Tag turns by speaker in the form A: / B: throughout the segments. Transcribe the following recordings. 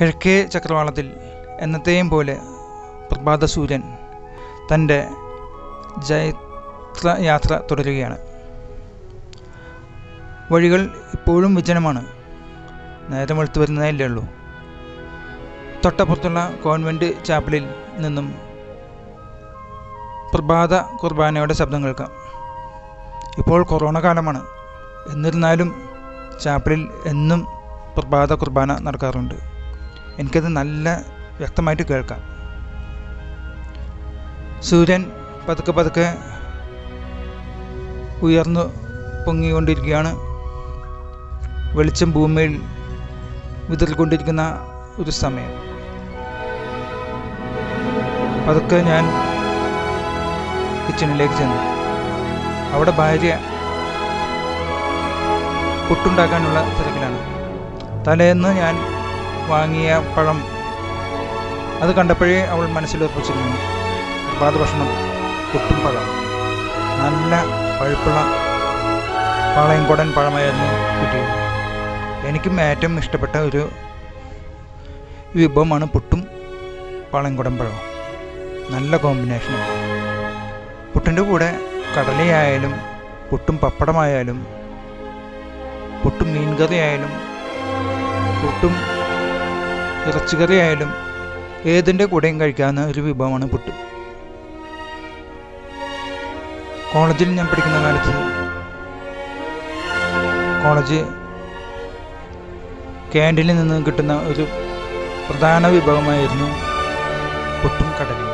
A: കിഴക്കേ ചക്രവാളത്തിൽ എന്നത്തെയും പോലെ പ്രഭാത സൂര്യൻ തന്റെ ജൈത്ര യാത്ര തുടരുകയാണ്. വഴികൾ ഇപ്പോഴും വിജനമാണ്. നേരം വെളുത്തു വരുന്നതല്ലേ ഉള്ളൂ തൊട്ടപ്പുറത്തുള്ള കോൺവെന്റ് ചാപ്പലിൽ നിന്നും പ്രഭാത കുർബാനയുടെ ശബ്ദം കേൾക്കാം. ഇപ്പോൾ കൊറോണ കാലമാണ്. എന്നിരുന്നാലും ചാപ്പലിൽ എന്നും പ്രഭാത കുർബാന നടക്കാറുണ്ട്. എനിക്കത് നല്ല വ്യക്തമായിട്ട് കേൾക്കാം. സൂര്യൻ പതുക്കെ പതുക്കെ ഉയർന്നു പൊങ്ങിക്കൊണ്ടിരിക്കുകയാണ്. വെളിച്ചം ഭൂമിയിൽ വിതറിക്കൊണ്ടിരിക്കുന്ന ഒരു സമയം. പതുക്കെ ഞാൻ കിച്ചണിലേക്ക് ചെന്നു. അവിടെ ഭാര്യ പുട്ടുണ്ടാക്കാനുള്ള തിരക്കിലാണ്. തലേന്ന് ഞാൻ വാങ്ങിയ പഴം അത് കണ്ടപ്പോഴേ അവൾ മനസ്സിൽ ഉറപ്പിച്ചിരുന്നു പ്രഭാത ഭക്ഷണം പുട്ടും പഴം. നല്ല പഴുപ്പുള്ള പാളയംകുടൻ പഴമായിരുന്നു കിട്ടിയത്. എനിക്കും ഏറ്റവും ഇഷ്ടപ്പെട്ട ഒരു വിഭവമാണ് പുട്ടും പാളയംകുടൻ പഴവും. നല്ല കോമ്പിനേഷനാണ്. പുട്ടിന്റെ കൂടെ കടലയായാലും പുട്ടും പപ്പടമായാലും പുട്ടും മീൻകഥയായാലും പുട്ടും ഇറച്ചിക്കറി ആയാലും ഏതിന്റെ കൂടെയും കഴിക്കാവുന്ന ഒരു വിഭവമാണ് പുട്ട്. കോളേജിൽ ഞാൻ പഠിക്കുന്ന കാലത്ത് കോളേജ് ക്യാന്റീനിൽ നിന്ന് കിട്ടുന്ന ഒരു പ്രധാന വിഭവമായിരുന്നു പുട്ടും കടലയും.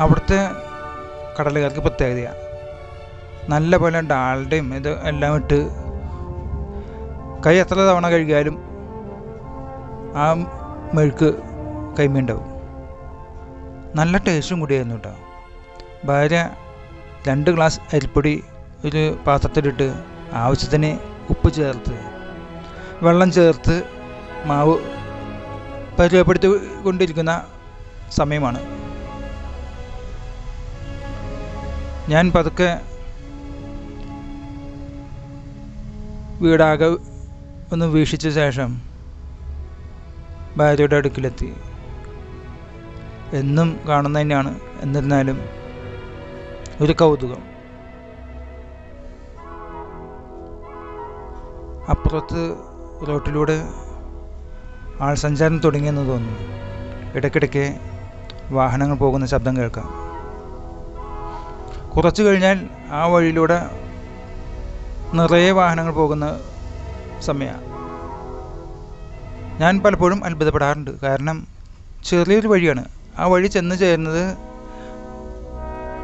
A: അവിടുത്തെ കടലുകാർക്ക് പ്രത്യേകതയാണ് നല്ല പോലെ ഡാളുടെയും ഇത് എല്ലാം ഇട്ട് കൈ എത്ര തവണ കഴുകിയാലും ആ മെഴുക്ക് കൈമീണ്ടാവും. നല്ല ടേസ്റ്റും കൂടിയായിരുന്നു കേട്ടോ ഭാര്യ രണ്ട് ഗ്ലാസ് അരിപ്പൊടി ഒരു പാത്രത്തിലിട്ട് ആവശ്യത്തിന് ഉപ്പ് ചേർത്ത് വെള്ളം ചേർത്ത് മാവ് പരിചയപ്പെടുത്തി കൊണ്ടിരിക്കുന്ന സമയമാണ്. ഞാൻ പതുക്കെ വീടാകെ ഒന്ന് വീക്ഷിച്ച ശേഷം ഭാര്യയുടെ അടുക്കിലെത്തി. എന്നും കാണുന്ന തന്നെയാണ് എന്നിരുന്നാലും ഒരു കൗതുകം. അപ്പുറത്ത് റോട്ടിലൂടെ ആൾ സഞ്ചാരം തുടങ്ങിയെന്ന് തോന്നുന്നു. ഇടയ്ക്കിടയ്ക്ക് വാഹനങ്ങൾ പോകുന്ന ശബ്ദം കേൾക്കാം. കുറച്ചു കഴിഞ്ഞാൽ ആ വഴിയിലൂടെ നിറയെ വാഹനങ്ങൾ പോകുന്ന സമയമാണ് ഞാൻ പലപ്പോഴും അത്ഭുതപ്പെടാറുണ്ട്. കാരണം ചെറിയൊരു വഴിയാണ്. ആ വഴി ചെന്ന് ചേരുന്നത്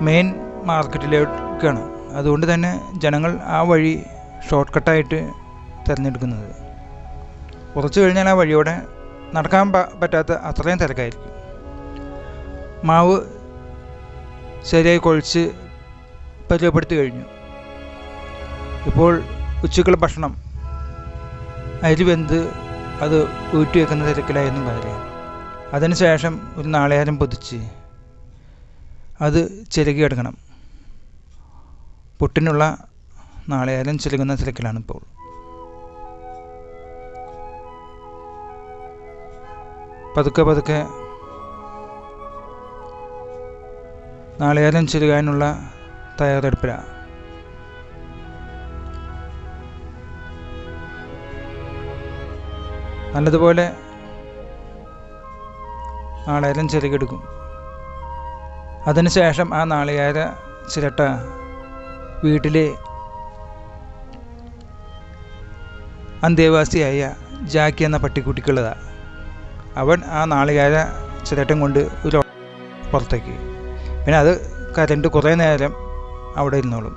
A: മെയിൻ മാർക്കറ്റിലേക്കാണ്. അതുകൊണ്ട് തന്നെ ജനങ്ങൾ ആ വഴി ഷോർട്ട് കട്ടായിട്ട് തിരഞ്ഞെടുക്കുന്നത്. കുറച്ച് കഴിഞ്ഞാൽ ആ വഴിയോടെ നടക്കാൻ പറ്റാത്ത അത്രയും തിരക്കായിരിക്കും. മാവ് ശരിയായി കുഴച്ച് പരിചയപ്പെടുത്തി കഴിഞ്ഞു. ഇപ്പോൾ ഉച്ചക്കുള്ള ഭക്ഷണം അരി വെന്ത് അത് ഊറ്റി വെക്കുന്ന തിരക്കിലായിരുന്നു ഭാര്യ അതിനുശേഷം ഒരു നാളികേരം പൊതിച്ച് അത് ചിരകി എടുക്കണം. പുട്ടിനുള്ള നാളികേരം ചിരകുന്ന തിരക്കിലാണ് ഇപ്പോൾ പതുക്കെ പതുക്കെ നാളികേരം ചിരുകാനുള്ള തയ്യാറെടുപ്പിലാണ് നല്ലതുപോലെ നാളേരം ചിരകിയെടുക്കും അതിനുശേഷം ആ നാളികേര ചിരട്ട വീട്ടിലെ അന്തേവാസിയായ ജാക്കി എന്ന പട്ടിക്കുട്ടിക്കുള്ളതാണ് അവൻ ആ നാളികേര ചിരട്ടം കൊണ്ട് ഒരു പുറത്തേക്ക്. പിന്നെ അത് കരണ്ട് കുറേ നേരം അവിടെ ഇരുന്നോളും.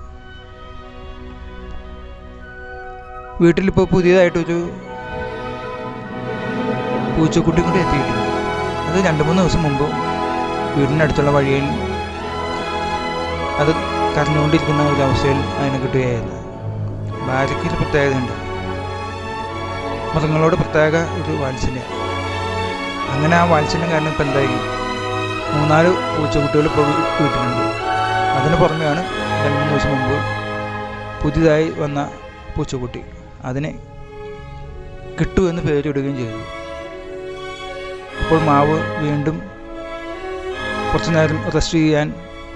A: വീട്ടിലിപ്പോൾ പുതിയതായിട്ടൊരു പൂച്ചക്കുട്ടി കൊണ്ട് എത്തിയിട്ടുണ്ട്. അത് രണ്ട് മൂന്ന് ദിവസം മുമ്പ് വീടിനടുത്തുള്ള വഴിയിൽ അത് കരഞ്ഞുകൊണ്ടിരിക്കുന്ന ഒരു അവസ്ഥയിൽ അതിനെ കിട്ടുകയായിരുന്നു. ഭാര്യയ്ക്ക് ഒരു പ്രത്യേകതയുണ്ട് മൃഗങ്ങളോട് പ്രത്യേക ഒരു വാത്സല്യം. അങ്ങനെ ആ വാത്സല്യം കാരണം ഇപ്പം എന്തായി? മൂന്നാൽ പൂച്ചക്കുട്ടികൾ ഇപ്പോൾ വീട്ടിലുണ്ട്. അതിന് പുറമെയാണ് രണ്ട് മൂന്ന് ദിവസം മുമ്പ് പുതിയതായി വന്ന പൂച്ചക്കുട്ടി അതിനെ കിട്ടു എന്ന് പേരിടുകയും ചെയ്തു. അപ്പോൾ മാവ് വീണ്ടും കുറച്ചു നേരം റെസ്റ്റ് ചെയ്യാൻ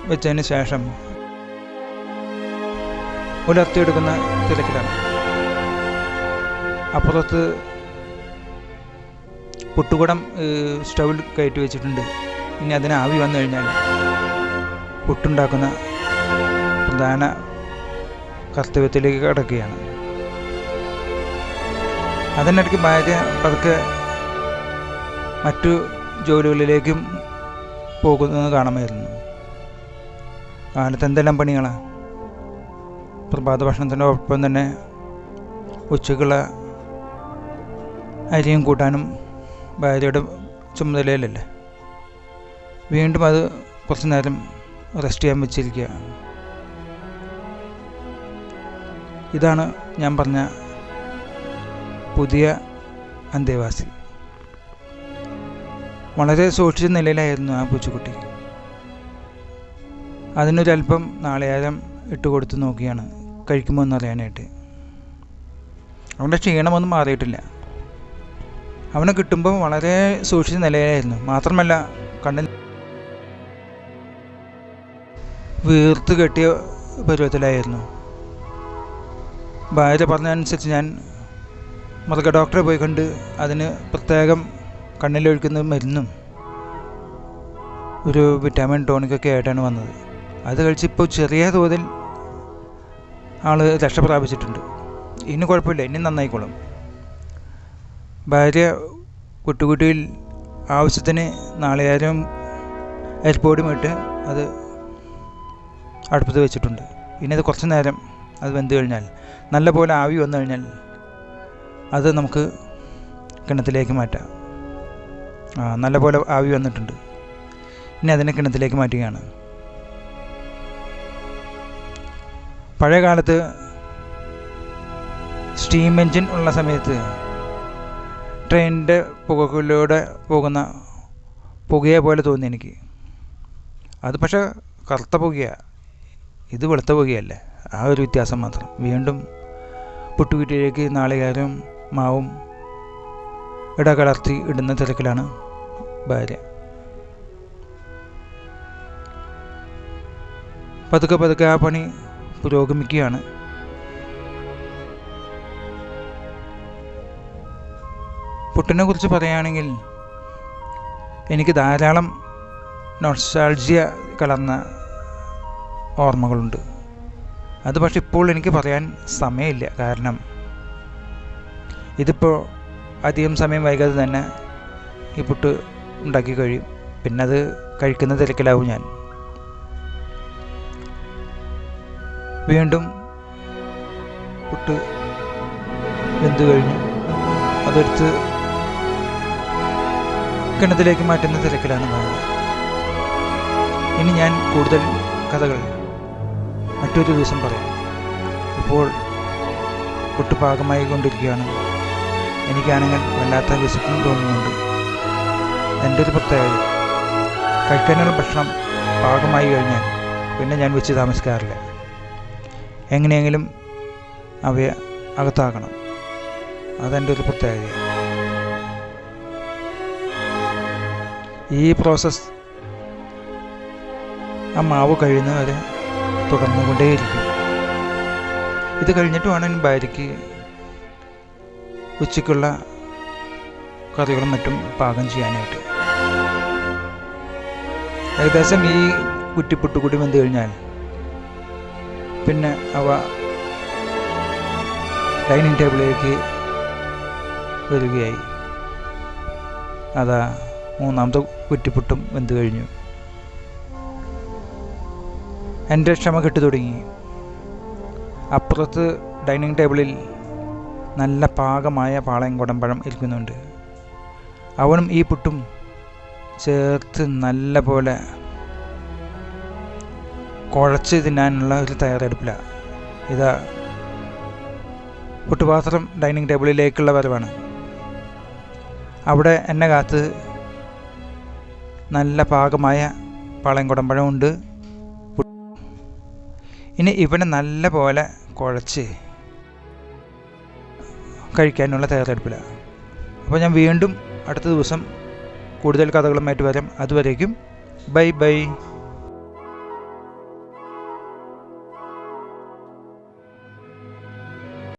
A: വെച്ചതിന് ശേഷം ഉലർത്തിയെടുക്കുന്ന തിരക്കിലാണ്. അപ്പുറത്ത് പുട്ടുകുടം സ്റ്റൗവിൽ കയറ്റി വെച്ചിട്ടുണ്ട്. ഇനി അതിന് ആവി വന്നു കഴിഞ്ഞാൽ പുട്ടുണ്ടാക്കുന്ന പ്രധാന കർത്തവ്യത്തിലേക്ക് കിടക്കുകയാണ്. അതിനിടയ്ക്ക് ഭാര്യ പതുക്കെ മറ്റു ജോലികളിലേക്കും പോകുന്നത് കാണാമായിരുന്നു. കാലത്ത് എന്തെല്ലാം പണികളാണ് പ്രഭാത ഭക്ഷണത്തിന്റെ ഒപ്പം തന്നെ ഉച്ചക്കുള്ള അരിയും കൂട്ടാനും ഭാര്യയുടെ ചുമതലയിലല്ലേ? വീണ്ടും അത് കുറച്ച് നേരം റെസ്റ്റ് ചെയ്യാൻ വെച്ചിരിക്കുക. ഇതാണ് ഞാൻ പറഞ്ഞ പുതിയ അന്തേവാസി. വളരെ സൂക്ഷിച്ച നിലയിലായിരുന്നു ആ പൂച്ചക്കുട്ടി. അതിനൊരല്പം നാളികേരം ഇട്ട് കൊടുത്ത് നോക്കിയാണ് കഴിക്കുമോ എന്നറിയാനായിട്ട് അവന്റെ ക്ഷീണമൊന്നും മാറിയിട്ടില്ല. അവനെ കിട്ടുമ്പോൾ വളരെ സൂക്ഷിച്ച നിലയിലായിരുന്നു. മാത്രമല്ല കണ്ണിൽ വീർത്ത് കെട്ടിയ പരുവത്തിലായിരുന്നു. ഭാര്യ പറഞ്ഞതനുസരിച്ച് ഞാൻ മൃഗ ഡോക്ടറെ പോയി കണ്ട് അതിന് പ്രത്യേകം കണ്ണിലൊഴിക്കുന്ന മരുന്നും ഒരു വിറ്റാമിൻ ടോണിക്കൊക്കെ ആയിട്ടാണ് വന്നത്. അത് കഴിച്ച് ഇപ്പോൾ ചെറിയ തോതിൽ ആൾ രക്ഷ പ്രാപിച്ചിട്ടുണ്ട് ഇനി കുഴപ്പമില്ല ഇനി നന്നായിക്കോളും. ഭാര്യ കുട്ടുകുട്ടിയിൽ ആവശ്യത്തിന് നാളികേരം അരിപ്പൊടിയും ഇട്ട് അത് അടുപ്പത്ത് വെച്ചിട്ടുണ്ട്. ഇനി അത് കുറച്ച് നേരം അത് വെന്ത് കഴിഞ്ഞാൽ നല്ലപോലെ ആവി വന്നു കഴിഞ്ഞാൽ അത് നമുക്ക് കിണറ്റിലേക്ക് മാറ്റാം. നല്ലപോലെ ആവി വന്നിട്ടുണ്ട്. ഇനി അതിനെ കിണത്തിലേക്ക് മാറ്റുകയാണ്. പഴയ കാലത്ത് സ്റ്റീം എൻജിൻ ഉള്ള സമയത്ത് ട്രെയിനിന്റെ പുകയിലൂടെ പോകുന്ന പുകയെ പോലെ തോന്നി എനിക്ക്. അത് പക്ഷേ കറുത്ത പുകയാണ് ഇത് വെളുത്ത പുകയല്ലേ. ആ ഒരു വ്യത്യാസം മാത്രം. വീണ്ടും പുട്ടുകുറ്റിയിലേക്ക് നാളികേരവും മാവും ഇടകലർത്തി ഇടുന്ന തിരക്കിലാണ് ഭാര്യ. പതുക്കെ പതുക്കെ ആ പണി പുരോഗമിക്കുകയാണ്. പുട്ടിനെ കുറിച്ച് പറയുകയാണെങ്കിൽ എനിക്ക് ധാരാളം നൊസ്റ്റാൾജിയ കലർന്ന ഓർമ്മകളുണ്ട്. അത് പക്ഷെ ഇപ്പോൾ എനിക്ക് പറയാൻ സമയമില്ല. കാരണം ഇതിപ്പോൾ അധികം സമയം വൈകാതെ തന്നെ ഈ പുട്ട് ഉണ്ടാക്കി കഴിയും. പിന്നെ അത് കഴിക്കുന്ന തിരക്കിലാവും ഞാൻ. വീണ്ടും പുട്ട് വെന്ത് കഴിഞ്ഞു അതെടുത്ത് കിണത്തിലേക്ക് മാറ്റുന്ന തിരക്കിലാണ് ഭാര്യ ഇനി ഞാൻ കൂടുതൽ കഥകൾ മറ്റൊരു ദിവസം പറയാം. ഇപ്പോൾ പുട്ട് പാകമായി കൊണ്ടിരിക്കുകയാണ് എനിക്കാണെങ്കിൽ വല്ലാത്ത വിശപ്പും തോന്നുന്നുണ്ട്. എന്റെ ഒരു പ്രത്യേകത. കഴിക്കാനുള്ള ഭക്ഷണം പാകമായി കഴിഞ്ഞാൽ പിന്നെ ഞാൻ വെച്ച് താമസിക്കാറില്ല. എങ്ങനെയെങ്കിലും അവയെ അകത്താക്കണം. അതെന്റെ ഒരു പ്രത്യേകത. ഈ പ്രോസസ് ആ മാവ് കഴിയുന്നവരെ തുടർന്നുകൊണ്ടേയിരിക്കും. ഇത് കഴിഞ്ഞിട്ട് വേണം ഭാര്യയ്ക്ക് ഉച്ചയ്ക്കുള്ള കറികളും മറ്റും പാകം ചെയ്യാനായിട്ട്. ഏകദേശം ഈ കുറ്റിപ്പുട്ട് കൂടി വെന്ത് കഴിഞ്ഞാൽ പിന്നെ അവ ഡൈനിങ് ടേബിളിലേക്ക് വരികയായി. അതാ മൂന്നാമത്തെ കുറ്റിപ്പുട്ടും വെന്ത് കഴിഞ്ഞു. എന്റെ ക്ഷമ കെട്ടു തുടങ്ങി. അപ്പുറത്ത് ഡൈനിങ് ടേബിളിൽ നല്ല പാകമായ പാളയം കുടമ്പഴം ഇരിക്കുന്നുണ്ട്. അവനും ഈ പുട്ടും ചേർത്ത് നല്ല പോലെ കുഴച്ച് തിന്നാനുള്ള ഒരു തയ്യാറെടുപ്പിലാണ് ഇതാ പുട്ടുപാത്രം ഡൈനിങ് ടേബിളിലേക്കുള്ള വരവാണ്. അവിടെ എന്നെ കാത്ത് നല്ല പാകമായ പാളയം കുടമ്പഴമുണ്ട് ഇനി ഇവനെ നല്ല പോലെ കുഴച്ച് കഴിക്കാനുള്ള തയ്യാറെടുപ്പിലാണ് അപ്പോൾ ഞാൻ വീണ്ടും അടുത്ത ദിവസം കൂടുതൽ കഥകളുമായിട്ട് വരാം. അതുവരേക്കും ബൈ ബൈ.